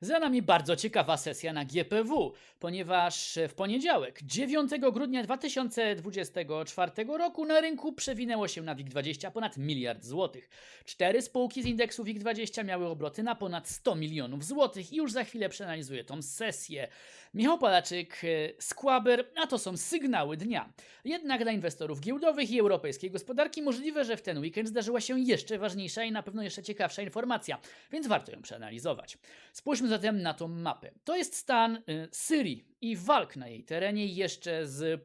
Za nami bardzo ciekawa sesja na GPW, ponieważ w poniedziałek, 9 grudnia 2024 roku na rynku przewinęło się na WIG20 ponad miliard złotych. Cztery spółki z indeksu WIG20 miały obroty na ponad 100 milionów złotych i już za chwilę przeanalizuję tą sesję. Michał Palaczyk, e, Squaber, a to są sygnały dnia. Jednak dla inwestorów giełdowych i europejskiej gospodarki możliwe, że w ten weekend zdarzyła się jeszcze ważniejsza i na pewno jeszcze ciekawsza informacja, więc warto ją przeanalizować. Spójrzmy zatem na tą mapę. To jest stan y, Syrii i walk na jej terenie jeszcze z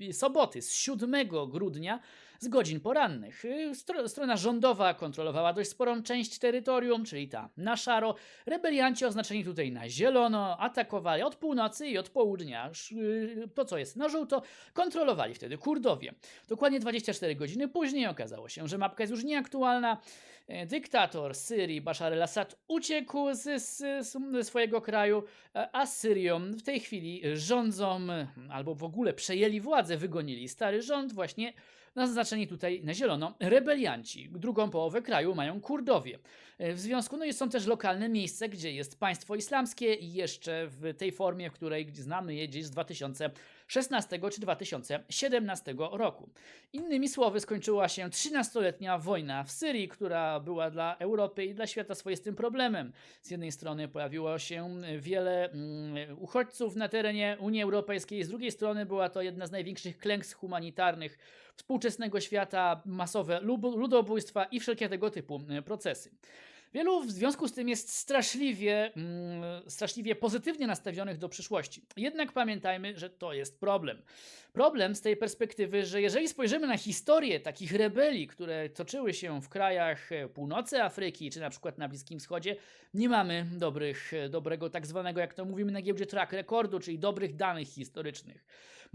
y, soboty, z 7 grudnia, z godzin porannych. Y, Stro, strona rządowa kontrolowała dość sporą część terytorium, czyli ta na szaro. Rebelianci oznaczeni tutaj na zielono atakowali od północy i od południa. Y, To, co jest na żółto, kontrolowali wtedy Kurdowie. Dokładnie 24 godziny później okazało się, że mapka jest już nieaktualna. E, Dyktator Syrii Bashar al-Assad uciekł z swojego kraju, e, a Syrią w tej chwili rządzą, albo w ogóle przejęli władzę, wygonili stary rząd, właśnie naznaczeni tutaj na zielono rebelianci. Drugą połowę kraju mają Kurdowie. E, W związku, no są też lokalne miejsca, gdzie jest państwo islamskie i jeszcze w tej formie, w której znamy je gdzieś z 2016 czy 2017 roku. Innymi słowy, skończyła się 13-letnia wojna w Syrii, która była dla Europy i dla świata swoistym problemem. Z jednej strony pojawiło się wiele mm, uchodźców na terenie Unii Europejskiej, z drugiej strony była to jedna z największych klęsk humanitarnych współczesnego świata, masowe ludobójstwa i wszelkie tego typu mm, procesy. Wielu w związku z tym jest straszliwie, mm, straszliwie pozytywnie nastawionych do przyszłości. Jednak pamiętajmy, że to jest problem. Problem z tej perspektywy, że jeżeli spojrzymy na historię takich rebelii, które toczyły się w krajach e, północy Afryki, czy na przykład na Bliskim Wschodzie, nie mamy dobrych, e, dobrego tak zwanego, jak to mówimy na giełdzie, track recordu, czyli dobrych danych historycznych.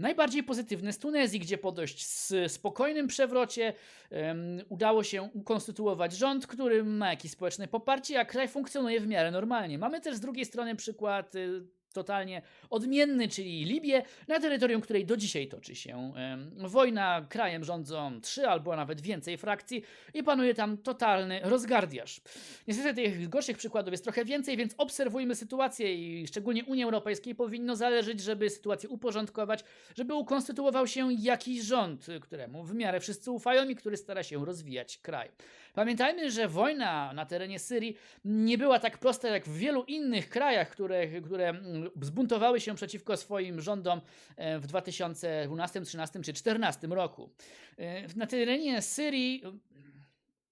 Najbardziej pozytywne z Tunezji, gdzie po dość spokojnym przewrocie em, udało się ukonstytuować rząd, który ma jakieś społeczne poparcie, a kraj funkcjonuje w miarę normalnie. Mamy też z drugiej strony przykład y, totalnie odmienny, czyli Libię, na terytorium której do dzisiaj toczy się wojna. Krajem rządzą trzy albo nawet więcej frakcji i panuje tam totalny rozgardiaż. Niestety tych gorszych przykładów jest trochę więcej, więc obserwujmy sytuację i szczególnie Unii Europejskiej powinno zależeć, żeby sytuację uporządkować, żeby ukonstytuował się jakiś rząd, któremu w miarę wszyscy ufają i który stara się rozwijać kraj. Pamiętajmy, że wojna na terenie Syrii nie była tak prosta jak w wielu innych krajach, które, które mm, zbuntowały się przeciwko swoim rządom e, w 2012, 2013 czy 2014 roku. E, Na terenie Syrii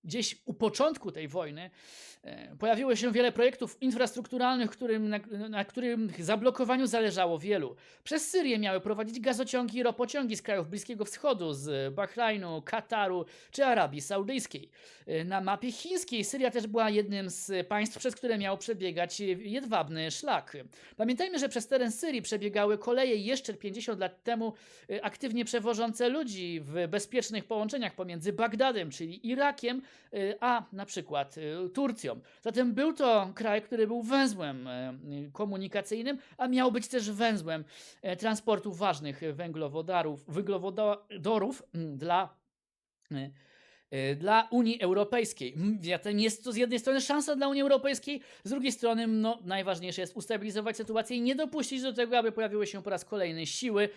gdzieś u początku tej wojny e, pojawiło się wiele projektów infrastrukturalnych, którym, na, na którym zablokowaniu zależało wielu. Przez Syrię miały prowadzić gazociągi i ropociągi z krajów Bliskiego Wschodu, z Bahrajnu, Kataru czy Arabii Saudyjskiej. E, Na mapie chińskiej Syria też była jednym z państw, przez które miał przebiegać jedwabny szlak. Pamiętajmy, że przez teren Syrii przebiegały koleje jeszcze 50 lat temu e, aktywnie przewożące ludzi w bezpiecznych połączeniach pomiędzy Bagdadem, czyli Irakiem, a na przykład y, Turcją. Zatem był to kraj, który był węzłem y, komunikacyjnym, a miał być też węzłem e, transportu ważnych węglowodarów, węglowodorów mm, dla y, y, dla Unii Europejskiej. Mm, Zatem jest to z jednej strony szansa dla Unii Europejskiej, z drugiej strony no, najważniejsze jest ustabilizować sytuację i nie dopuścić do tego, aby pojawiły się po raz kolejny siły,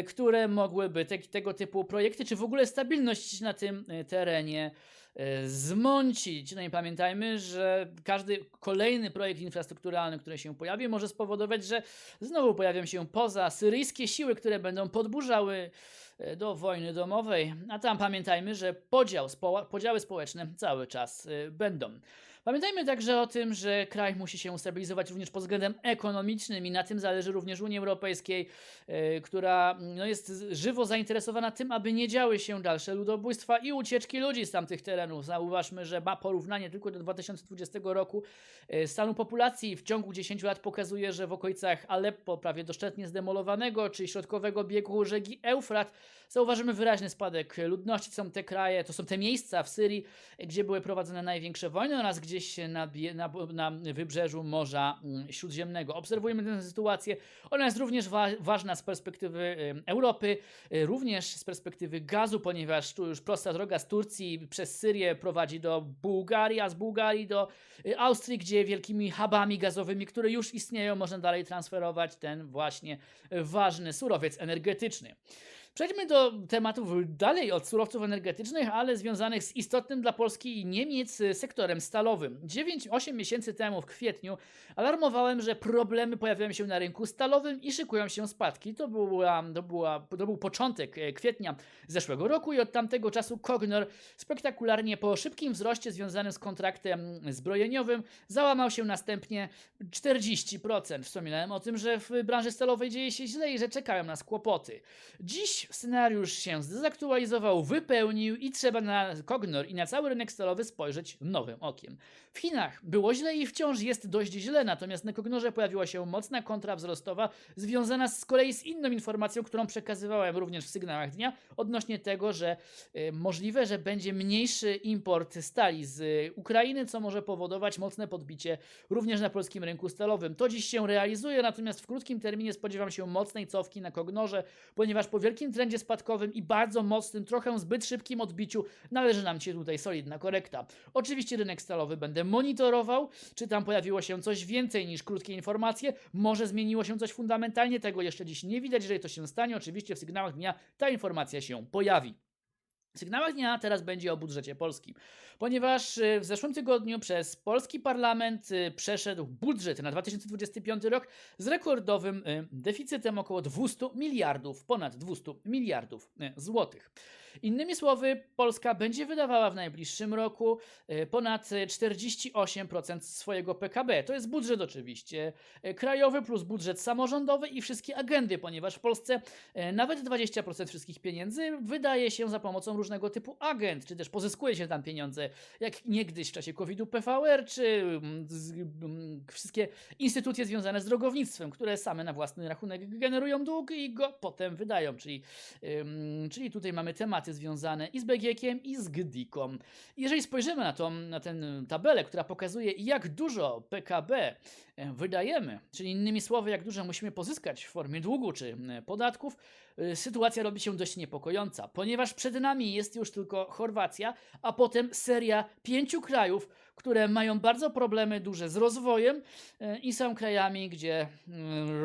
y, które mogłyby te, tego typu projekty, czy w ogóle stabilność na tym y, terenie y, zmącić. No i pamiętajmy, że każdy kolejny projekt infrastrukturalny, który się pojawi, może spowodować, że znowu pojawią się poza syryjskie siły, które będą podburzały e, do wojny domowej, a tam pamiętajmy, że podział, społa- podziały społeczne cały czas y, będą. Pamiętajmy także o tym, że kraj musi się ustabilizować również pod względem ekonomicznym i na tym zależy również Unii Europejskiej, y, która no, jest żywo zainteresowana tym, aby nie działy się dalsze ludobójstwa i ucieczki ludzi z tamtych terenów. Zauważmy, że ma porównanie tylko do 2020 roku y, stanu populacji w ciągu 10 lat pokazuje, że w okolicach Aleppo, prawie doszczętnie zdemolowanego, czy środkowego biegu rzeki Eufrat, zauważymy wyraźny spadek ludności. To są te kraje, to są te miejsca w Syrii, gdzie były prowadzone największe wojny oraz gdzie gdzieś na, na, na wybrzeżu Morza mm, Śródziemnego. Obserwujemy tę sytuację. Ona jest również wa ważna z perspektywy Europy, y, również z perspektywy gazu, ponieważ tu już prosta droga z Turcji przez Syrię prowadzi do Bułgarii, a z Bułgarii do y, Austrii, gdzie wielkimi hubami gazowymi, które już istnieją, można dalej transferować ten właśnie y, ważny surowiec energetyczny. Przejdźmy do tematów dalej od surowców energetycznych, ale związanych z istotnym dla Polski i Niemiec y, sektorem stalowym. 9-8 miesięcy temu w kwietniu alarmowałem, że problemy pojawiają się na rynku stalowym i szykują się spadki. To, była, to, była, to był początek e, kwietnia zeszłego roku i od tamtego czasu Kognor spektakularnie po szybkim wzroście związanym z kontraktem zbrojeniowym załamał się następnie 40%. Wspominałem o tym, że w branży stalowej dzieje się źle i że czekają nas kłopoty. Dziś scenariusz się zdezaktualizował, wypełnił i trzeba na Kognor i na cały rynek stalowy spojrzeć nowym okiem. W Chinach było źle i wciąż jest dość źle, natomiast na Kognorze pojawiła się mocna kontra wzrostowa związana z kolei z inną informacją, którą przekazywałem również w sygnałach dnia odnośnie tego, że y, możliwe, że będzie mniejszy import stali z y, Ukrainy, co może powodować mocne podbicie również na polskim rynku stalowym. To dziś się realizuje, natomiast w krótkim terminie spodziewam się mocnej cofki na Kognorze, ponieważ po wielkim trendzie spadkowym i bardzo mocnym, trochę zbyt szybkim odbiciu należy nam się tutaj solidna korekta. Oczywiście rynek stalowy będę monitorował, czy tam pojawiło się coś więcej niż krótkie informacje, może zmieniło się coś fundamentalnie, tego jeszcze dziś nie widać, jeżeli to się stanie, oczywiście w sygnałach dnia ta informacja się pojawi. Sygnałach dnia teraz będzie o budżecie polskim, ponieważ y, w zeszłym tygodniu przez polski parlament y, przeszedł budżet na 2025 rok z rekordowym y, deficytem około 200 miliardów, ponad 200 miliardów złotych. Innymi słowy, Polska będzie wydawała w najbliższym roku y, ponad y, 48% swojego PKB. To jest budżet oczywiście y, krajowy plus budżet samorządowy i wszystkie agendy, ponieważ w Polsce e, nawet 20% wszystkich pieniędzy wydaje się za pomocą różnego typu agent, czy też pozyskuje się tam pieniądze, jak niegdyś w czasie COVID-u PVR, czy mm, mm, wszystkie instytucje związane z drogownictwem, które same na własny rachunek generują dług i go potem wydają, czyli, czyli tutaj mamy związane i z BGK-iem i z GDIK-om. Jeżeli spojrzymy na, na tę tabelę, która pokazuje jak dużo PKB e, wydajemy, czyli innymi słowy, jak dużo musimy pozyskać w formie długu czy e, podatków, y, sytuacja robi się dość niepokojąca, ponieważ przed nami jest już tylko Chorwacja, a potem seria pięciu krajów, które mają bardzo problemy duże z rozwojem e, i są krajami, gdzie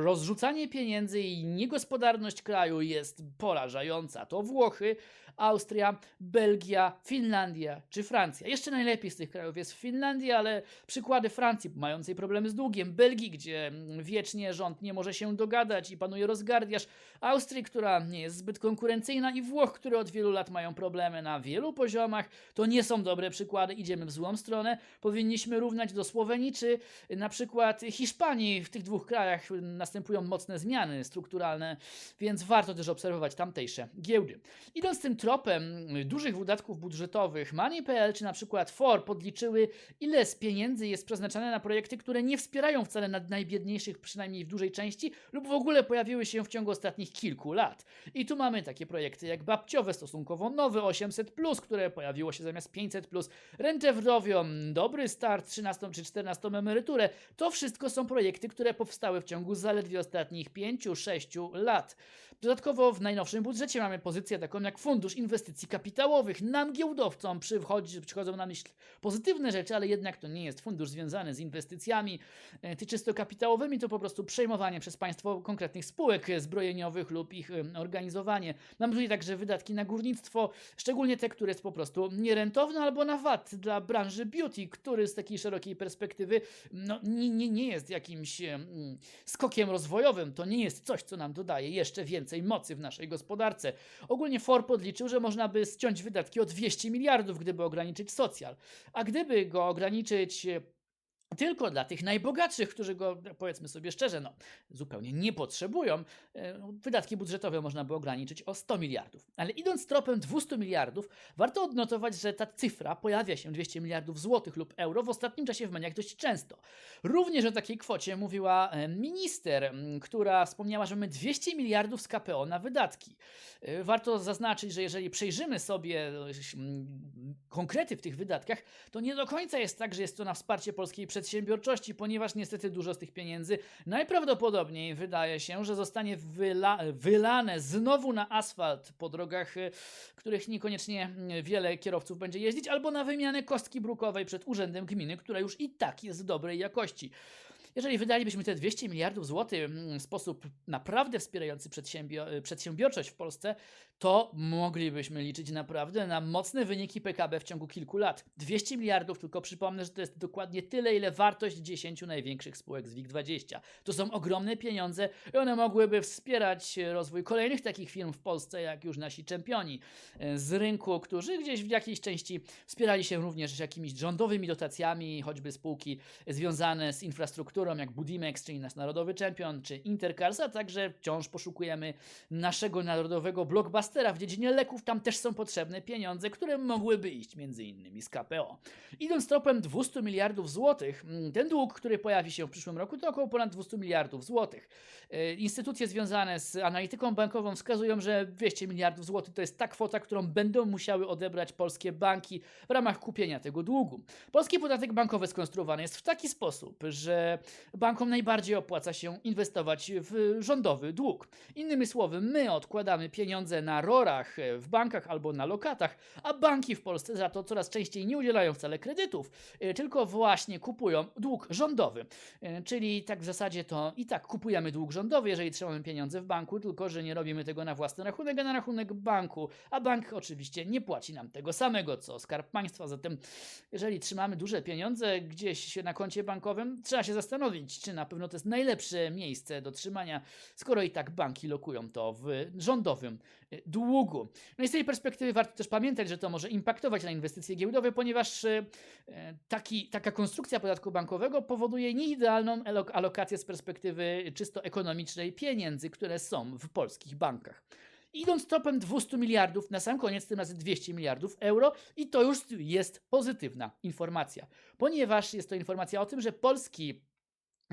rozrzucanie pieniędzy i niegospodarność kraju jest porażająca. To Włochy, Austria, Belgia, Finlandia czy Francja. Jeszcze najlepiej z tych krajów jest Finlandia, ale przykłady Francji mającej problemy z długiem, Belgii, gdzie mm, wiecznie rząd nie może się dogadać i panuje rozgardiaż, Austrii, która nie jest zbyt konkurencyjna i Włoch, które od wielu lat mają problemy na wielu poziomach. To nie są dobre przykłady, idziemy w złą stronę. Powinniśmy równać do Słowenii czy na przykład Hiszpanii. W tych dwóch krajach następują mocne zmiany strukturalne, więc warto też obserwować tamtejsze giełdy. Idąc tym tropem dużych wydatków budżetowych, Money.pl czy na przykład FOR podliczyły, ile z pieniędzy jest przeznaczane na projekty, które nie wspierają wcale najbiedniejszych, przynajmniej w dużej części, lub w ogóle pojawiły się w ciągu ostatnich kilku lat. I tu mamy takie projekty jak babciowe, stosunkowo nowe 800, które pojawiło się zamiast 500, rentę wdowią, dobry start, 13 czy 14 emeryturę. To wszystko są projekty, które powstały w ciągu zaledwie ostatnich 5-6 lat. Dodatkowo w najnowszym budżecie mamy pozycję taką jak Fundusz Inwestycji Kapitałowych. Nam giełdowcom przychodzi, przychodzą na myśl pozytywne rzeczy, ale jednak to nie jest fundusz związany z inwestycjami e, ty czysto kapitałowymi, to po prostu przejmowanie przez państwo konkretnych spółek zbrojeniowych lub ich organizowanie. Mamy tutaj także wydatki na górnictwo, szczególnie te, które jest po prostu nierentowne, albo na VAT dla branży beauty, który z takiej szerokiej perspektywy no, nie, nie, nie jest jakimś em, skokiem rozwojowym. To nie jest coś, co nam dodaje jeszcze więcej mocy w naszej gospodarce. Ogólnie FOR podliczył, że można by ściąć wydatki o 200 miliardów, gdyby ograniczyć socjal. A gdyby go ograniczyć tylko dla tych najbogatszych, którzy go, powiedzmy sobie szczerze, no, zupełnie nie potrzebują, e, wydatki budżetowe można by ograniczyć o 100 miliardów. Ale idąc tropem 200 miliardów, warto odnotować, że ta cyfra pojawia się 200 miliardów złotych lub euro w ostatnim czasie w mediach dość często. Również o takiej kwocie mówiła e, minister, która wspomniała, że mamy 200 miliardów z KPO na wydatki. E, Warto zaznaczyć, że jeżeli przejrzymy sobie konkrety w tych wydatkach, to nie do końca jest tak, że jest to na wsparcie polskiej przedsiębiorczości, ponieważ niestety dużo z tych pieniędzy najprawdopodobniej wydaje się, że zostanie wyla wylane znowu na asfalt po drogach, y, których niekoniecznie wiele kierowców będzie jeździć, albo na wymianę kostki brukowej przed urzędem gminy, która już i tak jest dobrej jakości. Jeżeli wydalibyśmy te 200 miliardów złotych mm, w sposób naprawdę wspierający przedsiębio- przedsiębiorczość w Polsce, to moglibyśmy liczyć naprawdę na mocne wyniki PKB w ciągu kilku lat. 200 miliardów, tylko przypomnę, że to jest dokładnie tyle, ile wartość 10 największych spółek z WIG20. To są ogromne pieniądze i one mogłyby wspierać rozwój kolejnych takich firm w Polsce, jak już nasi czempioni e, z rynku, którzy gdzieś w jakiejś części wspierali się również jakimiś rządowymi dotacjami, choćby spółki związane z infrastrukturą, jak Budimex, czyli nasz narodowy czempion, czy Intercars, a także wciąż poszukujemy naszego narodowego blockbustera w dziedzinie leków. Tam też są potrzebne pieniądze, które mogłyby iść między innymi z KPO. Idąc tropem 200 miliardów złotych, mm, ten dług, który pojawi się w przyszłym roku, to około ponad 200 miliardów złotych. E, Instytucje związane z analityką bankową wskazują, że 200 miliardów złotych to jest ta kwota, którą będą musiały odebrać polskie banki w ramach kupienia tego długu. Polski podatek bankowy skonstruowany jest w taki sposób, że bankom najbardziej opłaca się inwestować w rządowy dług. Innymi słowy, my odkładamy pieniądze na rorach e, w bankach albo na lokatach, a banki w Polsce za to coraz częściej nie udzielają wcale kredytów, e, tylko właśnie kupują dług rządowy. E, Czyli tak w zasadzie to i tak kupujemy dług rządowy, jeżeli trzymamy pieniądze w banku, tylko że nie robimy tego na własny rachunek, a na rachunek banku, a bank oczywiście nie płaci nam tego samego co Skarb Państwa. Zatem jeżeli trzymamy duże pieniądze gdzieś na koncie bankowym, trzeba się zastanowić, czy na pewno to jest najlepsze miejsce do trzymania, skoro i tak banki lokują to w rządowym e, długu. No i z tej perspektywy warto też pamiętać, że to może impaktować na inwestycje giełdowe, ponieważ e, e, taki, taka konstrukcja podatku bankowego powoduje nieidealną alokację z perspektywy czysto ekonomicznej pieniędzy, które są w polskich bankach. Idąc tropem 200 miliardów, na sam koniec tym razem 200 miliardów euro i to już jest pozytywna informacja, ponieważ jest to informacja o tym, że polski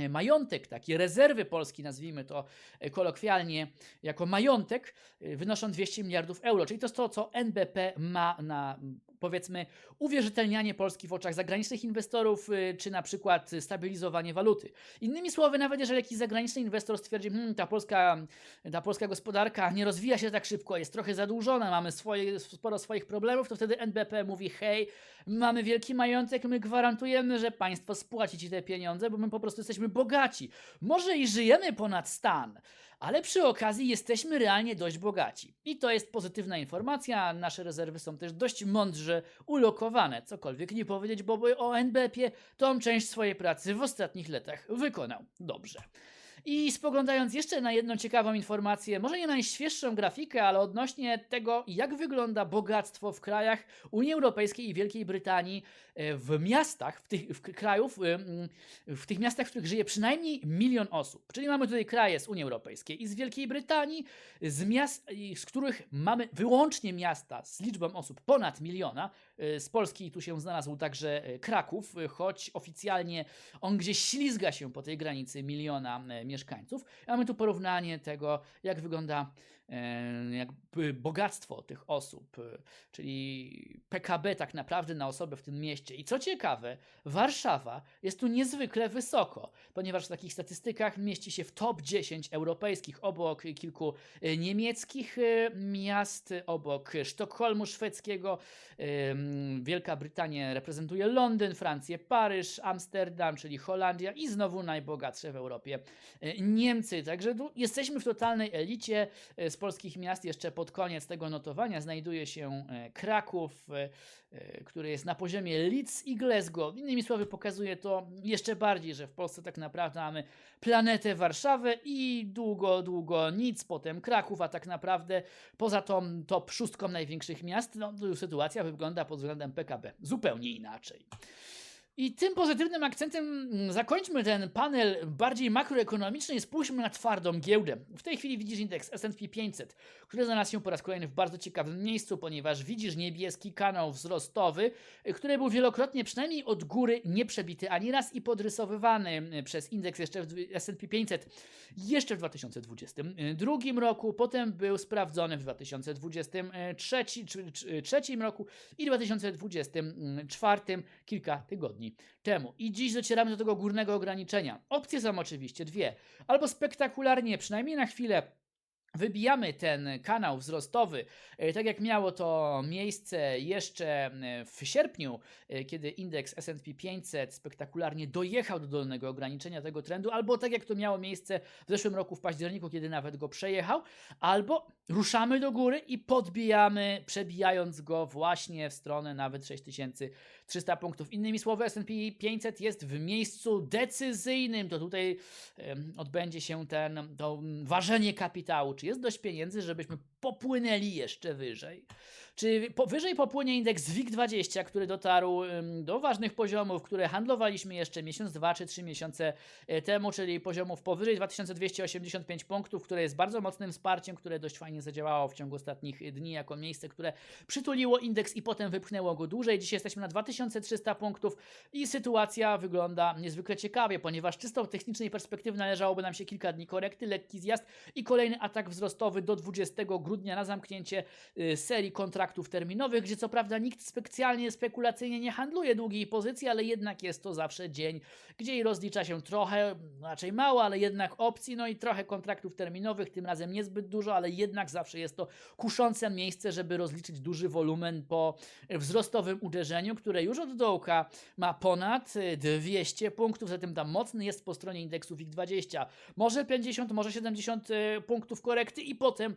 majątek, takie rezerwy Polski, nazwijmy to e, kolokwialnie jako majątek, e, wynoszą 200 miliardów euro, czyli to jest to, co NBP ma na powiedzmy uwierzytelnianie Polski w oczach zagranicznych inwestorów, y, czy na przykład stabilizowanie waluty. Innymi słowy, nawet jeżeli jakiś zagraniczny inwestor stwierdzi, hmm, ta, polska, ta polska gospodarka nie rozwija się tak szybko, jest trochę zadłużona, mamy swoje, sporo swoich problemów, to wtedy NBP mówi, hej, mamy wielki majątek, my gwarantujemy, że państwo spłaci ci te pieniądze, bo my po prostu jesteśmy bogaci. Może i żyjemy ponad stan, ale przy okazji jesteśmy realnie dość bogaci. I to jest pozytywna informacja. Nasze rezerwy są też dość mądrze ulokowane. Cokolwiek nie powiedzieć, bo o NBP tą część swojej pracy w ostatnich latach wykonał dobrze. I spoglądając jeszcze na jedną ciekawą informację, może nie najświeższą grafikę, ale odnośnie tego, jak wygląda bogactwo w krajach Unii Europejskiej i Wielkiej Brytanii, e, w miastach, w tych w krajów, w tych miastach, w których żyje przynajmniej milion osób. Czyli mamy tutaj kraje z Unii Europejskiej i z Wielkiej Brytanii, z miast, z których mamy wyłącznie miasta z liczbą osób ponad miliona. E, Z Polski tu się znalazł także e, Kraków, choć oficjalnie on gdzieś ślizga się po tej granicy miliona e, mieszkańców. Mamy tu porównanie tego, jak wygląda bogactwo tych osób, e, czyli PKB tak naprawdę na osobę w tym mieście. I co ciekawe, Warszawa jest tu niezwykle wysoko, ponieważ w takich statystykach mieści się w top 10 europejskich, obok kilku e, niemieckich e, miast, obok Sztokholmu szwedzkiego. Wielka Brytania reprezentuje Londyn, Francję, Paryż, Amsterdam, czyli Holandia i znowu najbogatsze w Europie e, Niemcy. Także tu jesteśmy w totalnej elicie e, z polskich miast. Jeszcze pod koniec tego notowania znajduje się e, Kraków, e, e, który jest na poziomie Leeds i Glasgow. Innymi słowy, pokazuje to jeszcze bardziej, że w Polsce tak naprawdę mamy planetę Warszawę i długo, długo nic, potem Kraków, a tak naprawdę poza tą top szóstką największych miast, no, sytuacja wygląda pod względem PKB zupełnie inaczej. I tym pozytywnym akcentem mm, zakończmy ten panel bardziej makroekonomiczny i spójrzmy na twardą giełdę. W tej chwili widzisz indeks S&P 500, który znalazł się po raz kolejny w bardzo ciekawym miejscu, ponieważ widzisz niebieski kanał wzrostowy, który był wielokrotnie przynajmniej od góry nie przebity ani raz i podrysowywany y, przez indeks jeszcze w S&P 500 jeszcze w 2022 roku, potem był sprawdzony w 2023 czy- czy- trzecim roku i 2024 kilka tygodni temu. I dziś docieramy do tego górnego ograniczenia. Opcje są oczywiście dwie. Albo spektakularnie, przynajmniej na chwilę, Wybijamy ten kanał wzrostowy, e, tak jak miało to miejsce jeszcze w sierpniu, e, kiedy indeks S&P 500 spektakularnie dojechał do dolnego ograniczenia tego trendu, albo tak jak to miało miejsce w zeszłym roku w październiku, kiedy nawet go przejechał, albo ruszamy do góry i podbijamy, przebijając go właśnie w stronę nawet 6300 punktów. Innymi słowy, S&P 500 jest w miejscu decyzyjnym. To tutaj odbędzie się ten, to mm, ważenie kapitału. Czy jest dość pieniędzy, żebyśmy popłynęli jeszcze wyżej? Czy wyżej popłynie indeks WIG20, który dotarł do ważnych poziomów, które handlowaliśmy jeszcze miesiąc, dwa czy trzy miesiące e, temu, czyli poziomów powyżej 2285 punktów, które jest bardzo mocnym wsparciem, które dość fajnie zadziałało w ciągu ostatnich dni jako miejsce, które przytuliło indeks i potem wypchnęło go dłużej. Dzisiaj jesteśmy na 2300 punktów i sytuacja wygląda niezwykle ciekawie, ponieważ czysto technicznej perspektywy należałoby nam się kilka dni korekty, lekki zjazd i kolejny atak wzrostowy do 20 grudnia na zamknięcie y, serii kontraktów terminowych, gdzie co prawda nikt specjalnie spekulacyjnie nie handluje długiej pozycji, ale jednak jest to zawsze dzień, gdzie i rozlicza się trochę, raczej mało, ale jednak opcji, no i trochę kontraktów terminowych, tym razem niezbyt dużo, ale jednak zawsze jest to kuszące miejsce, żeby rozliczyć duży wolumen po wzrostowym uderzeniu, które już od dołka ma ponad y, 200 punktów, zatem tam mocny jest po stronie indeksu WIG20. Może 50, może 70 y, punktów korekty i potem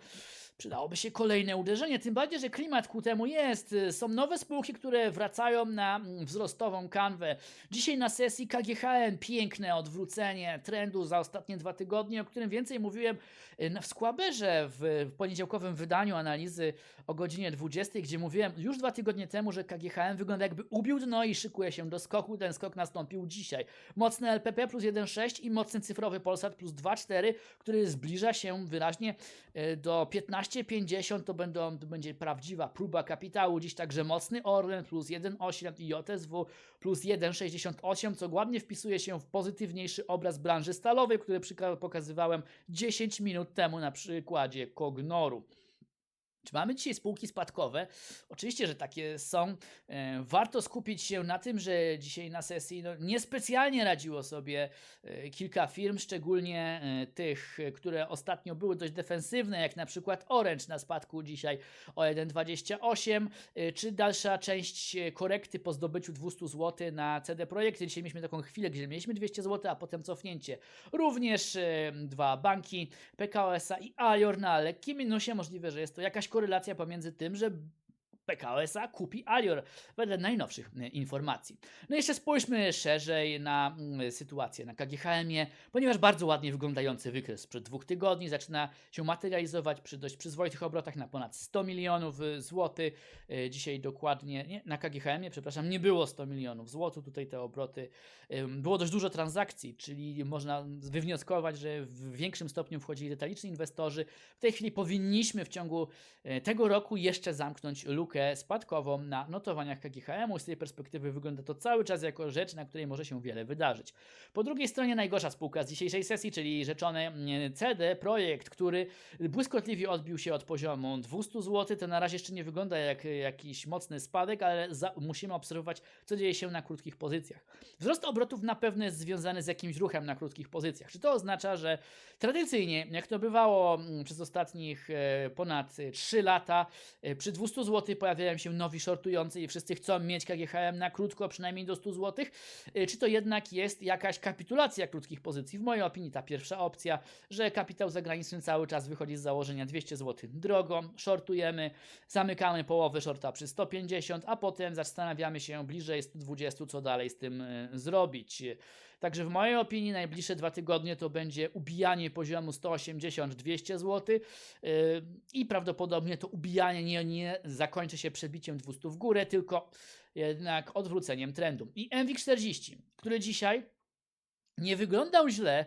Przydałoby się kolejne uderzenie, tym bardziej, że klimat ku temu jest. Y, są nowe spółki, które wracają na mm, wzrostową kanwę. Dzisiaj na sesji KGHM piękne odwrócenie trendu za ostatnie dwa tygodnie, o którym więcej mówiłem y, w Skłaberze w poniedziałkowym wydaniu analizy o godzinie 20, gdzie mówiłem już dwa tygodnie temu, że KGHM wygląda jakby ubił dno i szykuje się do skoku. Ten skok nastąpił dzisiaj. Mocne LPP plus 1,6 i mocny cyfrowy Polsat plus 2,4, który zbliża się wyraźnie y, do 15 12,50 to będą, to będzie prawdziwa próba kapitału. Dziś także mocny Orlen plus 1,8 i JSW plus 1,68, co ładnie wpisuje się w pozytywniejszy obraz branży stalowej, który pokazywałem 10 minut temu na przykładzie Kognoru. Czy mamy dzisiaj spółki spadkowe? Oczywiście, że takie są. E, Warto skupić się na tym, że dzisiaj na sesji no, niespecjalnie radziło sobie e, kilka firm, szczególnie e, tych, które ostatnio były dość defensywne, jak na przykład Orange na spadku dzisiaj o 1,28, e, czy dalsza część korekty po zdobyciu 200 zł na CD Projekty. Dzisiaj mieliśmy taką chwilę, gdzie mieliśmy 200 zł, a potem cofnięcie. Również dwa banki, PKO SA i Alior na lekkim minusie. Możliwe, że jest to jakaś korelacja pomiędzy tym, że PKO SA kupi Alior wedle najnowszych e, informacji. No i jeszcze spójrzmy szerzej na mm, sytuację na KGHM-ie, ponieważ bardzo ładnie wyglądający wykres sprzed dwóch tygodni zaczyna się materializować przy dość przyzwoitych obrotach na ponad 100 milionów e, złotych. E, Dzisiaj dokładnie, nie, na KGHM-ie, przepraszam, nie było 100 milionów złotych, tutaj te obroty, było dość dużo transakcji, czyli można wywnioskować, że w większym stopniu wchodzili detaliczni inwestorzy. W tej chwili powinniśmy w ciągu tego roku jeszcze zamknąć lukę spadkową na notowaniach KGHM-u. Z tej perspektywy wygląda to cały czas jako rzecz, na której może się wiele wydarzyć. Po drugiej stronie najgorsza spółka z dzisiejszej sesji, czyli rzeczony mm, CD Projekt, który błyskotliwie odbił się od poziomu 200 zł. To na razie jeszcze nie wygląda jak jakiś mocny spadek, ale za, musimy obserwować, co dzieje się na krótkich pozycjach. Wzrost obrotów na pewno jest związany z jakimś ruchem na krótkich pozycjach. Czy to oznacza, że tradycyjnie, jak to bywało mm, przez ostatnich e, ponad e, 3 lata, e, przy 200 zł pojawiają się nowi shortujący i wszyscy chcą mieć KGHM na krótko, przynajmniej do 100 zł? E, Czy to jednak jest jakaś kapitulacja krótkich pozycji? W mojej opinii ta pierwsza opcja, że kapitał zagraniczny cały czas wychodzi z założenia 200 zł drogą, shortujemy, zamykamy połowę shorta przy 150, a potem zastanawiamy się bliżej 120, co dalej z tym e, zrobić. Także w mojej opinii najbliższe dwa tygodnie to będzie ubijanie poziomu 180-200 zł yy, i prawdopodobnie to ubijanie nie, nie zakończy się przebiciem 200 w górę, tylko jednak odwróceniem trendu. I MWIG40, który dzisiaj nie wyglądał źle,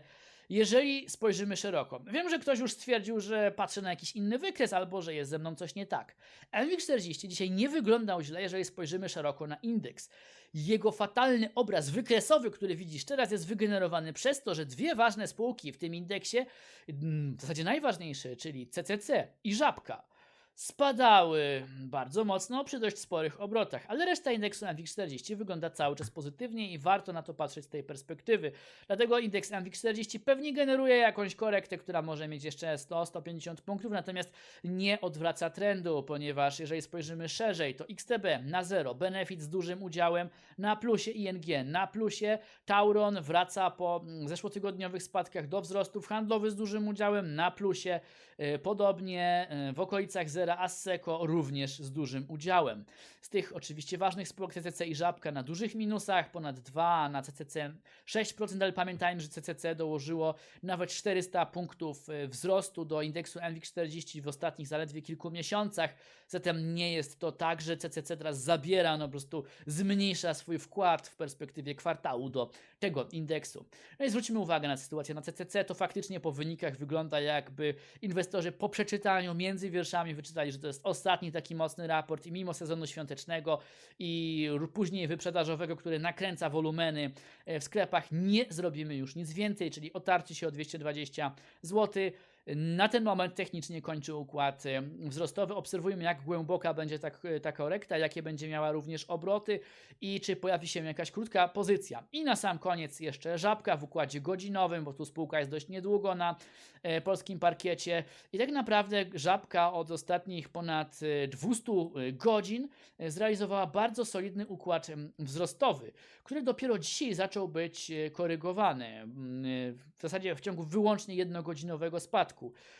jeżeli spojrzymy szeroko. Wiem, że ktoś już stwierdził, że patrzy na jakiś inny wykres albo że jest ze mną coś nie tak. MWIG40 dzisiaj nie wyglądał źle, jeżeli spojrzymy szeroko na indeks. Jego fatalny obraz wykresowy, który widzisz teraz, jest wygenerowany przez to, że dwie ważne spółki w tym indeksie, mm, w zasadzie najważniejsze, czyli CCC i Żabka, spadały bardzo mocno przy dość sporych obrotach, ale reszta indeksu MWIG40 wygląda cały czas pozytywnie i warto na to patrzeć z tej perspektywy. Dlatego indeks MWIG40 pewnie generuje jakąś korektę, która może mieć jeszcze 100-150 punktów, natomiast nie odwraca trendu, ponieważ jeżeli spojrzymy szerzej, to XTB na zero, Benefit z dużym udziałem, na plusie ING, na plusie Tauron wraca po mm, zeszłotygodniowych spadkach do wzrostów, handlowy z dużym udziałem, na plusie, y, podobnie y, w okolicach zera Asseco również z dużym udziałem. Z tych oczywiście ważnych spółek CCC i Żabka na dużych minusach, ponad 2, na CCC 6%, ale pamiętajmy, że CCC dołożyło nawet 400 punktów y, wzrostu do indeksu NWIG40 w ostatnich zaledwie kilku miesiącach, zatem nie jest to tak, że CCC teraz zabiera, no po prostu zmniejsza swój wkład w perspektywie kwartału do tego indeksu. No i zwróćmy uwagę na sytuację na CCC, to faktycznie po wynikach wygląda jakby inwestorzy po przeczytaniu między wierszami wyczytali, że to jest ostatni taki mocny raport i mimo sezonu świątecznego i później wyprzedażowego, który nakręca wolumeny e, w sklepach, nie zrobimy już nic więcej, czyli otarcie się o 220 zł. Na ten moment technicznie kończy układ e, wzrostowy. Obserwujmy, jak głęboka będzie ta, ta korekta, jakie będzie miała również obroty i czy pojawi się jakaś krótka pozycja. I na sam koniec jeszcze żabka w układzie godzinowym, bo tu spółka jest dość niedługo na e, polskim parkiecie. I tak naprawdę żabka od ostatnich ponad e, 200 godzin e, zrealizowała bardzo solidny układ wzrostowy, który dopiero dzisiaj zaczął być e, korygowany. e, W zasadzie w ciągu wyłącznie jednogodzinowego spadku.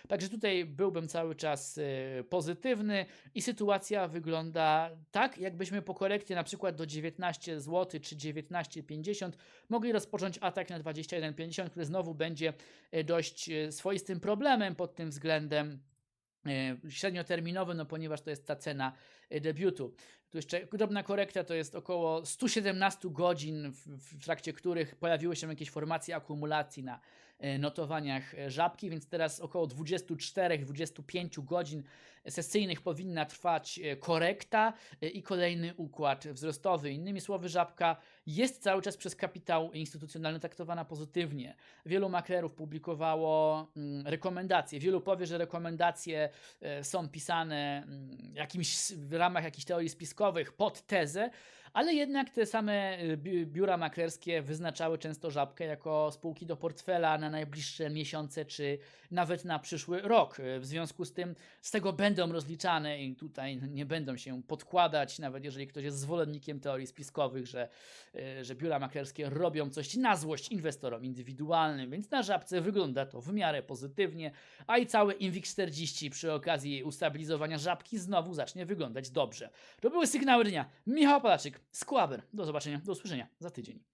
Także tutaj byłbym cały czas e, pozytywny i sytuacja wygląda tak, jakbyśmy po korekcie na przykład do 19 zł czy 19,50 mogli rozpocząć atak na 21,50, który znowu będzie e, dość e, swoistym problemem pod tym względem średnioterminowy, no ponieważ to jest ta cena debiutu. Tu jeszcze drobna korekta to jest około 117 godzin, w, w trakcie których pojawiły się jakieś formacje akumulacji na notowaniach e, żabki, więc teraz około 24-25 godzin sesyjnych powinna trwać e, korekta e, i kolejny układ wzrostowy. Innymi słowy, żabka jest cały czas przez kapitał instytucjonalny traktowana pozytywnie. Wielu maklerów publikowało mm, rekomendacje. Wielu powie, że rekomendacje e, są pisane mm, jakimś, w ramach jakichś teorii spiskowych pod tezę, ale jednak te same bi- biura maklerskie wyznaczały często żabkę jako spółki do portfela na najbliższe miesiące czy nawet na przyszły rok. Y, W związku z tym z tego będą rozliczane i tutaj nie będą się podkładać, nawet jeżeli ktoś jest zwolennikiem teorii spiskowych, że, że biura maklerskie robią coś na złość inwestorom indywidualnym, więc na żabce wygląda to w miarę pozytywnie, a i cały Invix 40 przy okazji ustabilizowania żabki znowu zacznie wyglądać dobrze. To były sygnały dnia. Michał Palaczyk, Skłaber. Do zobaczenia, do usłyszenia za tydzień.